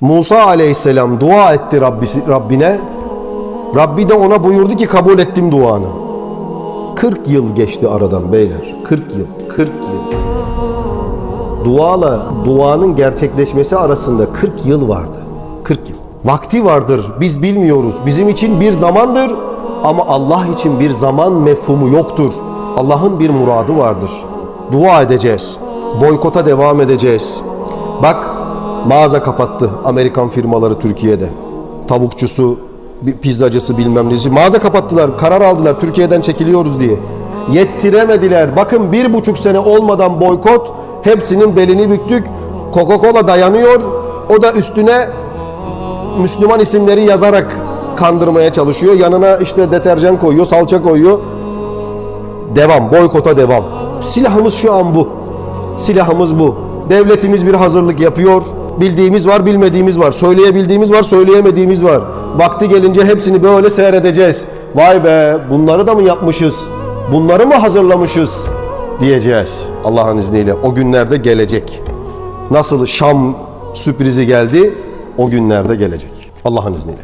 Musa aleyhisselam dua etti Rabbisi, Rabbine. Rabbi de ona buyurdu ki kabul ettim duanı. 40 yıl geçti aradan beyler. 40 yıl. 40 yıl. Duayla duanın gerçekleşmesi arasında 40 yıl vardı. 40 yıl. Vakti vardır. Biz bilmiyoruz. Bizim için bir zamandır ama Allah için bir zaman mefhumu yoktur. Allah'ın bir muradı vardır. Dua edeceğiz. Boykota devam edeceğiz. Bak mağaza kapattı Amerikan firmaları Türkiye'de. Tavukçusu, pizzacısı bilmem nesi. Mağaza kapattılar, karar aldılar Türkiye'den çekiliyoruz diye. Yettiremediler. Bakın bir buçuk sene olmadan boykot hepsinin belini büktük. Coca-Cola dayanıyor. O da üstüne Müslüman isimleri yazarak kandırmaya çalışıyor. Yanına işte deterjan koyuyor, salça koyuyor. Devam, boykota devam. Silahımız şu an bu. Silahımız bu. Devletimiz bir hazırlık yapıyor. Bildiğimiz var, bilmediğimiz var. Söyleyebildiğimiz var, söyleyemediğimiz var. Vakti gelince hepsini böyle seyredeceğiz. Vay be, bunları da mı yapmışız? Bunları mı hazırlamışız? Diyeceğiz Allah'ın izniyle. O günlerde gelecek. Nasıl Şam sürprizi geldi, o günlerde gelecek. Allah'ın izniyle.